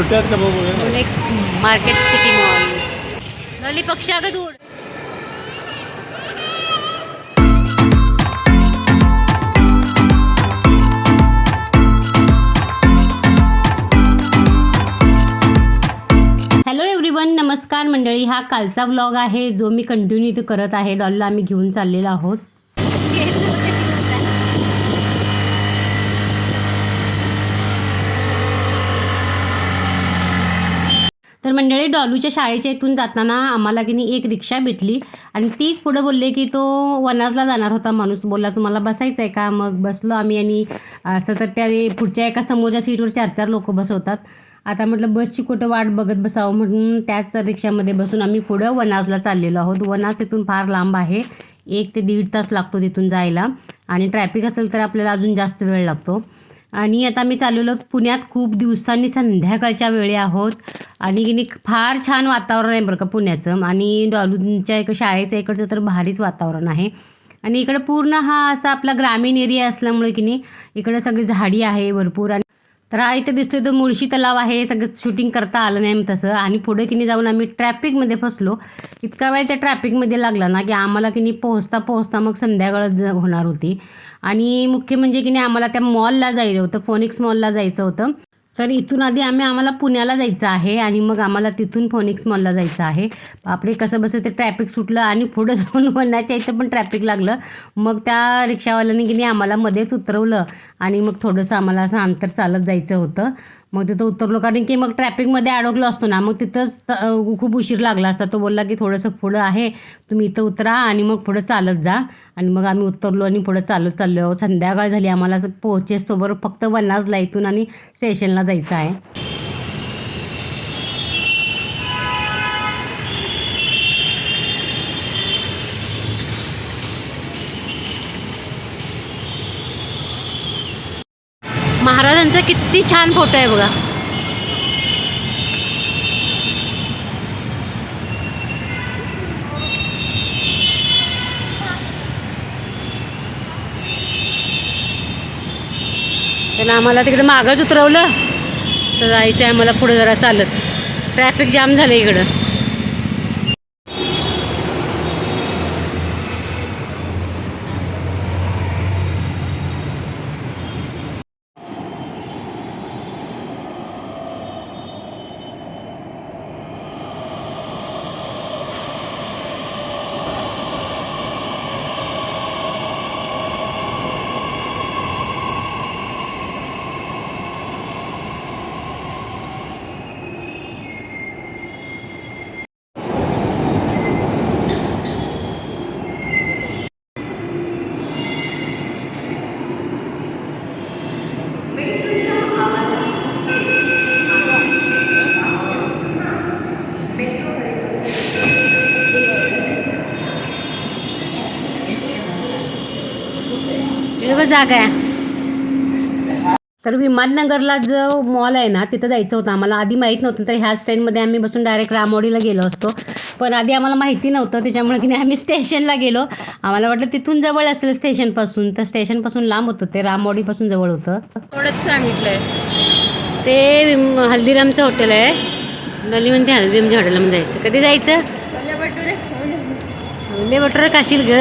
सुट्ट्या आहेत का नेक्स्ट मार्केट सिटी मॉल झाली पक्षी अगं दूर हॅलो एव्हरीवन नमस्कार मंडळी. हा कालचा व्लॉग आहे जो मी कंटिन्यू इथे करत आहे. डॉलला आम्ही घेऊन चाललेलो आहोत. तर मंडळी डॉलूच्या शाळेच्या इथून जाताना आम्हाला की नाही एक रिक्षा भेटली. आणि तीच पुढं बोलले की तो वनाजला जाणार होता माणूस. बोलला तुम्हाला बसायचं आहे का? मग बसलो आम्ही आणि असं तर त्या पुढच्या एका समोरच्या सीटवर चार चार लोक बसवतात. आता म्हटलं बसची कुठं वाट बघत बसावं? म्हणून त्याच रिक्षामध्ये बसून आम्ही पुढं वनाजला चाललेलो आहोत. वनाज इथून फार लांब आहे. एक ते दीड तास लागतो तिथून जायला. आणि ट्रॅफिक असेल तर आपल्याला अजून जास्त वेळ लागतो. आणि आता आम्ही चाललेलो पुण्यात खूप दिवसांनी संध्याकाळच्या वेळी आहोत. आणि की नाही फार छान वातावरण आहे बरं का पुण्याचं. आणि डॉलूंच्या एक शाळेचं इकडचं तर भारीच वातावरण आहे. आणि इकडं पूर्ण हा असा आपला ग्रामीण एरिया असल्यामुळे की नाही इकडं सगळी झाडी आहे भरपूर. आणि तर हा इथे दिसतोय तो मुळशी तलाव आहे सगळं शूटिंग करता आलं नाही तसं. आणि पुढे की नाही जाऊन आम्ही ट्रॅफिकमध्ये फसलो. इतका वेळ त्या ट्रॅफिकमध्ये लागला ना की आम्हाला की नाही पोहोचता पोहोचता मग संध्याकाळच होणार होती. आणि मुख्य म्हणजे की नाही आम्हाला त्या मॉलला जायचं होतं फोनिक्स मॉलला जायचं होतं. तर इथून आधी आम्ही आम्हाला पुण्याला जायचं आहे आणि मग आम्हाला तिथून फोनिक्स मॉलला जायचं आहे. बापरे कसं बसं ते ट्रॅफिक सुटलं आणि पुढं जाऊन वनाच्या इथं पण ट्रॅफिक लागलं. मग त्या रिक्षावाल्याने की नाही आम्हाला मध्येच उतरवलं आणि मग थोडंसं आम्हाला असं अंतर चालत जायचं होतं. मग तिथं उतरलो कारण की मग ट्रॅफिकमध्ये अडकलो असतो ना मग तिथंच खूप उशीर लागला असता. तो बोलला की थोडंसं पुढं आहे तुम्ही इथं उतरा आणि मग पुढं चालत जा. आणि मग आम्ही उतरलो आणि पुढं चालत चाललो. संध्याकाळ झाली. आम्हाला असं पोहोचेस्तोवर फक्त वनाजला इथून आणि स्टेशनला जायचं आहे. महाराजांचा किती छान फोटो आहे बघा. त्याला आम्हाला तिकडे मागच उतरवलं. तर जायचं आहे आम्हाला पुढे जरा चालत. ट्रॅफिक जाम झालं इकडं एवढं जागा आहे. तर विमाननगरला जो मॉल आहे ना तिथं जायचं होतं आम्हाला. आधी माहीत नव्हतं तर ह्या ट्रेनमध्ये आम्ही बसून डायरेक्ट रामोडीला गेलो असतो. पण आधी आम्हाला माहिती नव्हतं त्याच्यामुळे की नाही आम्ही स्टेशनला गेलो. आम्हाला वाटलं तिथून जवळ असेल स्टेशनपासून तर स्टेशनपासून लांब होतं ते रामोडीपासून जवळ होतं. थोडंच सांगितलंय. ते हल्दीरामचं हॉटेल आहे. म्हणते हल्दीरामच्या हॉटेलमध्ये जायचं. कधी जायचं? छोले भटुरे. छोले खाशील ग.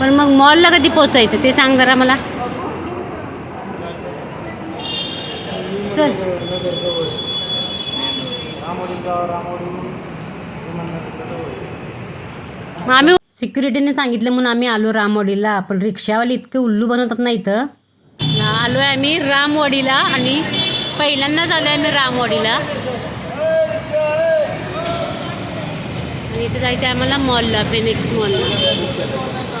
पण मग मॉलला कधी पोचायचं ते सांग जरा मला. चल. मग आम्ही सिक्युरिटीने सांगितलं म्हणून आम्ही आलो रामवाडीला. पण रिक्षावाले इतके उल्लू बनवतात ना इथं. आलो आहे आम्ही रामवाडीला आणि पहिल्यांदाच आलो आहे आम्ही रामवाडीला. आणि इथे जायचं आहे आम्हाला मॉलला फेनिक्स मॉलला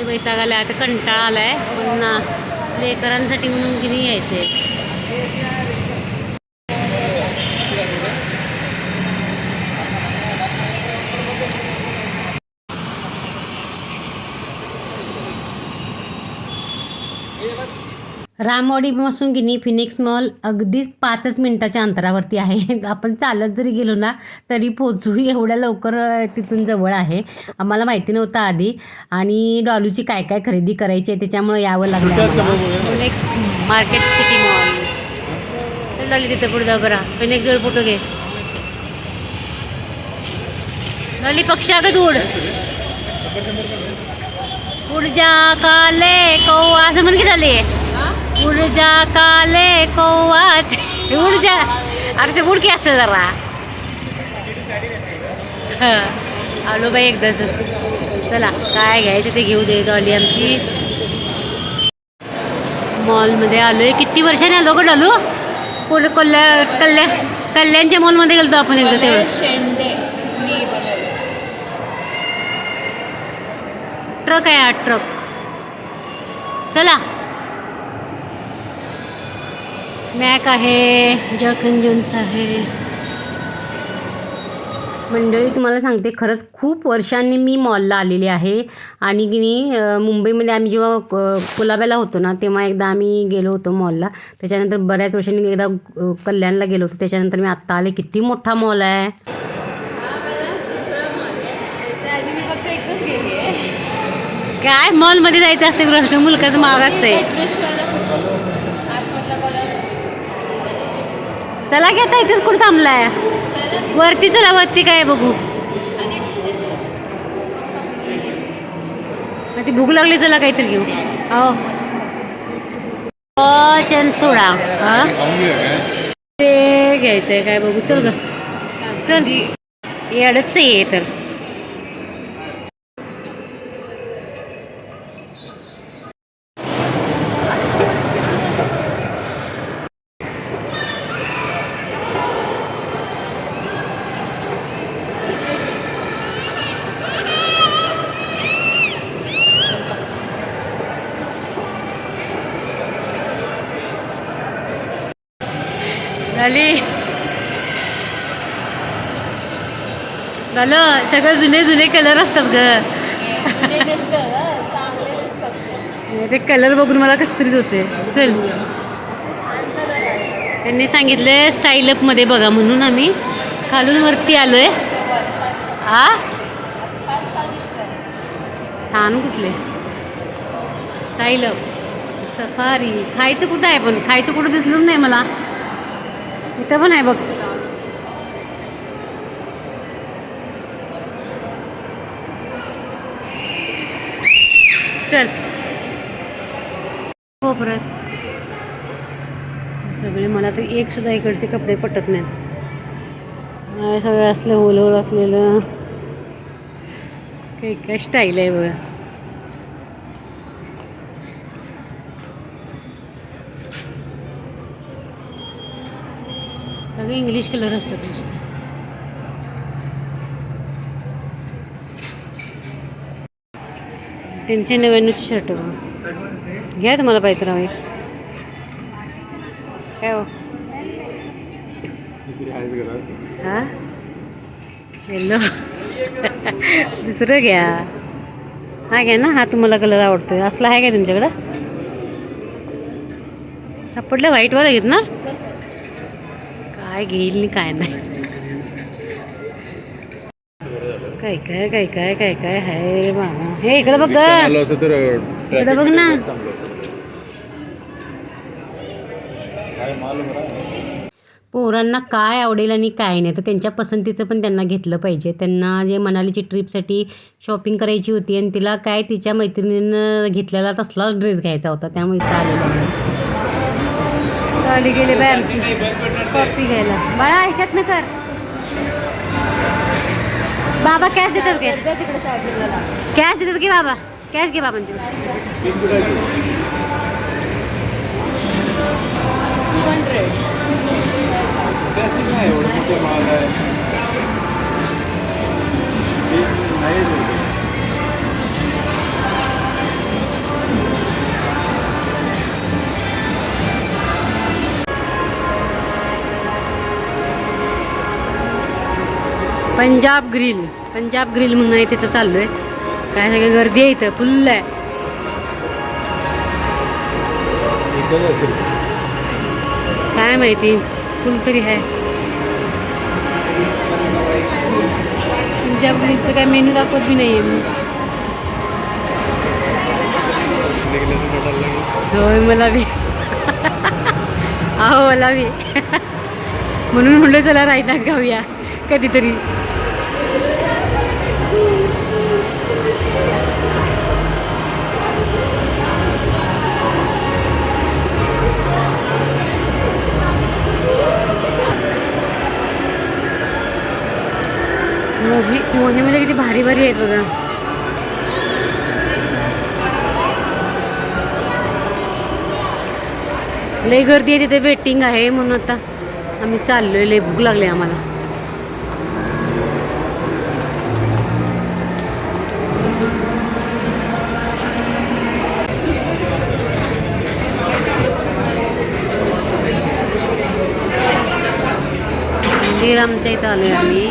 लय वैताग आला आता कंटाळा आलाय. पण लेकरांसाठी म्हणून किती यायचे रामवाडीपासून की नाही फिनिक्स मॉल अगदीच पाचच मिनिटाच्या अंतरावरती आहे. आपण चालत जरी गेलो ना तरी पोचू एवढ्या लवकर तिथून जवळ आहे. आम्हाला माहिती नव्हतं आधी. आणि डॉलूची काय काय खरेदी करायची आहे त्याच्यामुळे यावं लागलं. Phoenix market city mall. चल डॉली तिथे पुढे जाऊ बरा. फिनिक्स जवळ फोटो घे. डॉली पक्षी अगं उड उड. जा काले कौवा. असं म्हण की डॉली. उड जा काले कौवा उड जा अरे ते उडकी असतं जरा. हं. आलो बाई एकदाच चला काय घ्यायचं ते घेऊ दे डॉली आमची. मॉलमध्ये आलोय. किती वर्षाने आलो गं डॉलू? पुढे कल्याण कल्याण कल्याणच्या मॉलमध्ये गेलतो आपण एकदा तेव्हा. ट्रक आहे हा ट्रक. चला. मॅक आहे जॉकन जोन्स आहे. मंडळी तुम्हाला सांगते खरंच खूप वर्षांनी मी मॉलला आलेली आहे. आणि की नाही मुंबईमध्ये आम्ही जेव्हा कुलाब्याला होतो ना तेव्हा एकदा आम्ही गेलो होतो मॉलला. त्याच्यानंतर बऱ्याच वर्षांनी एकदा कल्याणला गेलो होतो. त्याच्यानंतर मी आत्ता आले. किती मोठा मॉल आहे. त्याच्या आधी मी फक्त एकच गेली आहे काय मॉलमध्ये जायचं असते गोष्ट मुलकाचं महाग असते चला घेता इथेच कुठं थांबलाय? वरती चला वरती काय बघू. ती भूक लागली चला काहीतरी घेऊ. हो. चन सोडा. हा? ते घ्यायचंय काय बघू चल ग. चल. येडच आहे तर झाली झालं सगळं जुने जुने कलर असतात ग. हं, ते. ते कलर बघून मला कसं तरीच होते. चल. त्यांनी सांगितले स्टाईल मध्ये बघा म्हणून आम्ही खालून वरती आलोय. तेव्हा छान छान आ छान छान दिसतात छान कुठले? Style up safari. खायचं कुठं आहे पण? खायचं कुठं दिसलंच नाही मला. इथं पण आहे बघ. चल. हो परत. सगळे मला तर एक सुद्धा इकडचे कपडे पटत नाहीत. सगळं असलं होल असलेलं. काही काय स्टाईल आहे बघा. सगळे इंग्लिश कलर असतात तीनशे नव्याण्णवची शर्ट घ्या तुम्हाला पाहिजे राव एक. काय हो? हा? येल्लो दुसरं घ्या. हा घ्या ना हा तुम्हाला कलर आवडतोय. असला आहे का तुमच्याकडं? सापडलं व्हाईटवाला घेत ना काय घेईल काय नाही. काय काय काय काय काय काय आहे बाबा हे इकडे बघ ग. आलो असं तर इकडे बघ ना. पोरांना काय आवडेल आणि काय नाही तर त्यांच्या पसंतीचं पण त्यांना घेतलं पाहिजे. त्यांना जे मनालीची ट्रिपसाठी शॉपिंग करायची होती आणि तिला काय तिच्या मैत्रिणीनं घेतलेला तसलाच ड्रेस घ्यायचा होता त्यामुळे इथं आलेलो आम्ही. आली गेले बाय आमची कॉपी घ्यायला. बाळा ह्याच्यात कर. बाबा कॅश देतात लाव. कॅश देतात की बाबा? कॅश घे बाबांचे. नाही पंजाब ग्रिल. पंजाब ग्रिल म्हणून आहे तिथं चाललोय. काय सगळी गर्दी आहे इथं फुल्ल आहे. काय माहिती फुल तरी आहे. तुमच्या फुलचं काय मेनू दाखवत बी नाही आहे मी. होय मला बी. अहो मला बी. म्हणून म्हणलं चला रायला गाऊया कधीतरी. मोही मोहीमध्ये किती भारी भारी आहेत बघा. लय गर्दी आहे तिथे वेटिंग आहे म्हणून आता आम्ही चाललोय लय भूक लागली आम्हाला. मंदिर आमच्या इथं आलोय आम्ही.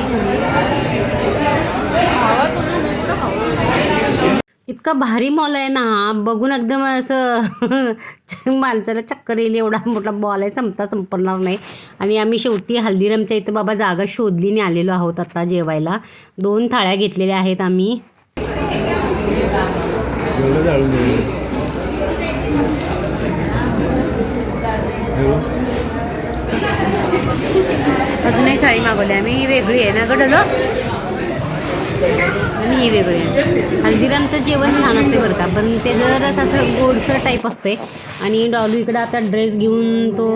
इतका भारी मॉल आहे ना. हा बघून एकदम असं माणसाला चक्कर येईल एवढा मोठा बॉल आहे. संपता संपणार नाही. आणि आम्ही शेवटी हल्दीरामच्या इथं बाबा जागा शोधलीने आलेलो आहोत आता जेवायला. दोन थाळ्या घेतलेल्या आहेत आम्ही एवढं जाळून गेलं अजून एक थाळी मागवली आम्ही ही वेगळी आहे ना गडलो आणि ही वेगळी आहे. हल्दीरामचं जेवण छान असते बरं का पण ते जर असं असं गोडसर टाईप असते आणि डॉलू इकडं आता ड्रेस घेऊन तो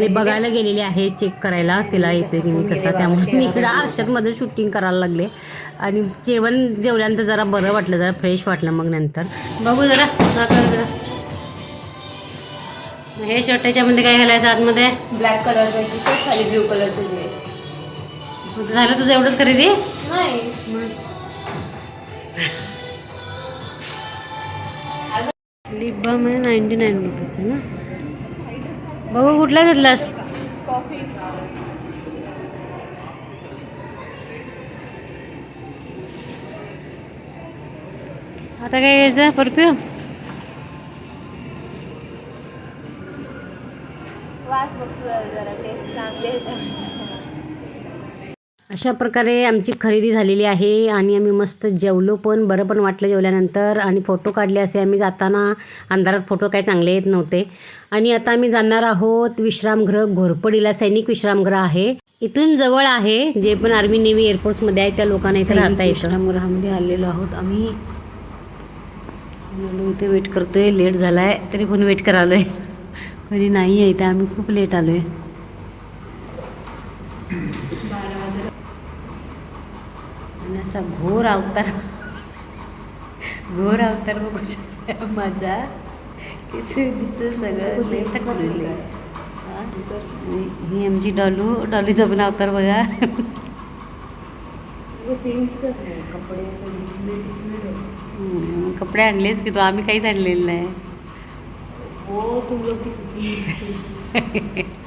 ते बघायला गेलेले आहे चेक करायला. तिला येतोय की मी कसा त्यामुळे मी इकडं आरशातमध्ये शूटिंग करायला लागले. आणि जेवण जेवल्यानंतर जरा बरं वाटलं जरा फ्रेश वाटलं मग नंतर. बघू जरा. हे शर्ट त्याच्यामध्ये काय घालायचं आतमध्ये? ब्लॅक कलरचा टी शर्ट खाली ब्लू कलरचं ड्रेस झालं तुझं एवढंच खरेदी? नाही. लिप बाम आहे नाईन्टी नाईन रुपीचं ना? बघू कुठला घेतलास? कॉफी आता काय घ्यायचं? परफ्यूम जरा टेस्ट चांगली अशा प्रकारे आमची खरेदी झालेली आहे आणि आम्ही मस्त जेवलो पण बरं पण वाटलं जेवल्यानंतर आणि फोटो काढले असे. आम्ही जाताना अंधारात फोटो काही चांगले येत नव्हते. आणि आता आम्ही जाणार आहोत विश्रामगृह घोरपडीला सैनिक विश्रामगृह आहे. इथून जवळ आहे जे पण आर्मी नेव्ही एअरफोर्समध्ये आहे त्या लोकांना इथे राहता येतं. विश्रामगृहामध्ये आलेलो आहोत. आम्ही इथे वेट करतोय. लेट झाला आहे तरी पण वेट करालो आहे कधी नाही आहे इथे आम्ही खूप लेट आलो आहे आणि असा घोर अवतार घोर अवतार बघू शकता माझा. केस बिस सगळं करून ही? आमची डॉलू डॉलीचा पण अवतार बघा. चेंज कर कपडे कपडे आणलेच की तो आम्ही काहीच आणलेलं नाही. हो तुम लोग की चुकी